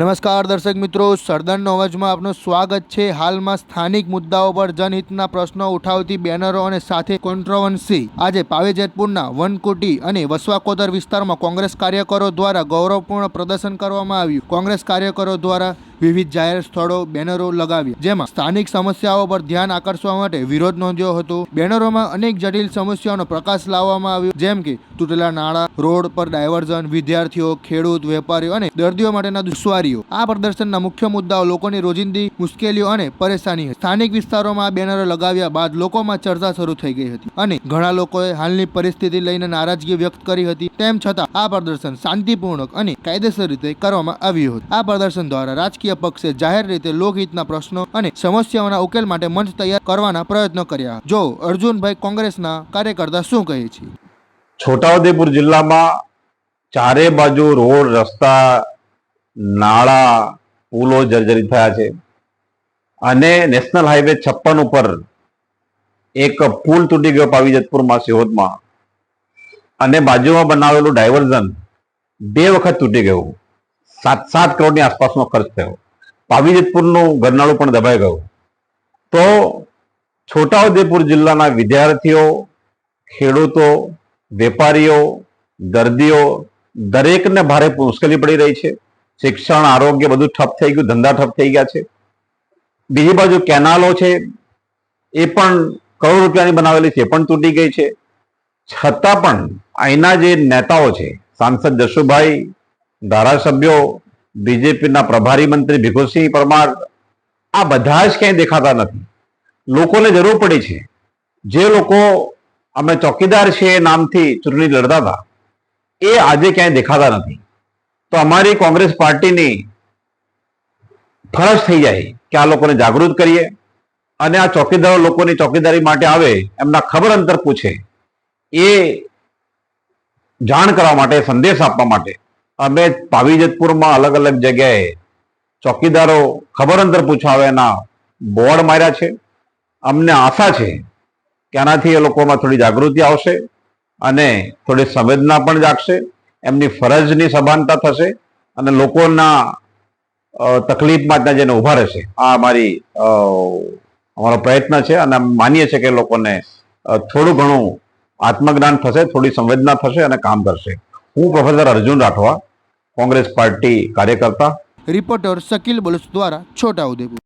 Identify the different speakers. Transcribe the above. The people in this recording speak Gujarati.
Speaker 1: નમસ્કાર દર્શક મિત્રો સરદારનો અવાજમાં આપનું સ્વાગત છે. હાલમાં સ્થાનિક મુદ્દાઓ પર જનહિતના પ્રશ્નો ઉઠાવતી બેનરો અને સાથે કોન્ટ્રોવન્સી આજે પાવેજેતપુરના વનકુટી અને વસવાકોદર વિસ્તારમાં કોંગ્રેસ કાર્યકરો દ્વારા ગૌરવપૂર્ણ પ્રદર્શન કરવામાં આવ્યું. કોંગ્રેસ કાર્યકરો દ્વારા વિવિધ જાહેર સ્થળો બેનરો લગાવ્યા, જેમાં સ્થાનિક સમસ્યાઓ પર ધ્યાન આકર્ષવા માટે વિરોધ નોંધ્યો હતો. બેનરોમાં અનેક જટિલ સમસ્યાઓનો પ્રકાશ લાવવામાં આવ્યો, જેમ કે તૂટેલા નાળા, રોડ પર ડાયવર્ઝન, વિદ્યાર્થીઓ, ખેડૂત, વેપારીઓ અને દર્દીઓ માટેના દુશ્વારીઓ. આ પ્રદર્શનના મુખ્ય મુદ્દાઓ લોકોની રોજિંદી મુશ્કેલીઓ અને પરેશાની સ્થાનિક વિસ્તારોમાં બેનરો લગાવ્યા બાદ લોકોમાં ચર્ચા શરૂ થઈ ગઈ હતી અને ઘણા લોકોએ હાલની પરિસ્થિતિ લઈને નારાજગી વ્યક્ત કરી હતી. તેમ છતાં આ પ્રદર્શન શાંતિપૂર્ણક અને કાયદેસર રીતે કરવામાં આવ્યું હતું. આ પ્રદર્શન દ્વારા રાજકીય પક્ષે જાહેર રીતે લોકહિતના પ્રશ્નો અને સમસ્યાઓના ઉકેલ માટે મંચ તૈયાર કરવાના પ્રયત્નો કર્યા. જો અર્જુનભાઈ કોંગ્રેસના કાર્યકર્તા શું કહે છે?
Speaker 2: છોટાઉદેપુર જિલ્લામાં ચારે બાજુ રોડ, રસ્તા, નાળા, પુલો જર્જરિત થયા છે. અને નેશનલ હાઈવે છપ્પન ઉપર એક પુલ તૂટી ગયો પાવીજતપુરમાં સિહોદમાં અને બાજુમાં બનાવેલું ડાયવર્ઝન બે વખત તૂટી ગયું. સાત સાત કરોડની આસપાસનો ખર્ચ થયો. પાવીજતપુરનું ગરનાળું પણ દબાઈ ગયું. તો છોટાઉદેપુર જિલ્લાના વિદ્યાર્થીઓ, ખેડૂતો, વેપારીઓ, દર્દીઓ, દરેકને ભારે મુશ્કેલી પડી રહી છે. શિક્ષણ, આરોગ્ય બધું ઠપ થઈ ગયું, ધંધા ઠપ થઈ ગયા છે. બીજી બાજુ કેનાલો છે, એ પણ કરોડ રૂપિયાની બનાવેલી છે પણ તૂટી ગઈ છે. છતાં પણ અહીંના જે નેતાઓ છે, સાંસદ જશુભાઈ ધારાસભ્યો, બીજેપીના પ્રભારી મંત્રી ભીખુસિંહ પરમાર, આ બધા જ ક્યાંય દેખાતા નથી. લોકોને જરૂર પડી છે. જે લોકો અમે ચોકીદાર છીએ નામથી ચૂંટણી લડતા હતા, એ આજે ક્યાંય દેખાતા નથી. તો અમારી કોંગ્રેસ પાર્ટીની ફરજ થઈ જાય કે આ લોકોને જાગૃત કરીએ અને આ ચોકીદારો લોકોની ચોકીદારી માટે આવે, એમના ખબર અંતર પૂછે. એ જાણ કરવા માટે, સંદેશ આપવા માટે અમે પાવીજતપુરમાં અલગ અલગ જગ્યાએ ચોકીદારો ખબર અંતર પૂછાવેના બોર્ડ માર્યા છે. અમને આશા છે કે આનાથી એ લોકોમાં થોડી જાગૃતિ આવશે અને થોડી સંવેદના પણ જાગશે, એમની ફરજની સભાનતા થશે અને લોકોના તકલીફમાં ત્યાં જઈને ઊભા રહેશે. આ અમારી અમારો પ્રયત્ન છે અને માનીએ છીએ કે લોકોને થોડું ઘણું આત્મજ્ઞાન થશે, થોડી સંવેદના થશે અને કામ કરશે. હું professor Arjun Rathwa Congress party કાર્યકર્તા
Speaker 1: રિપોર્ટર શકીલ બલુચ દ્વારા છોટાઉદેપુર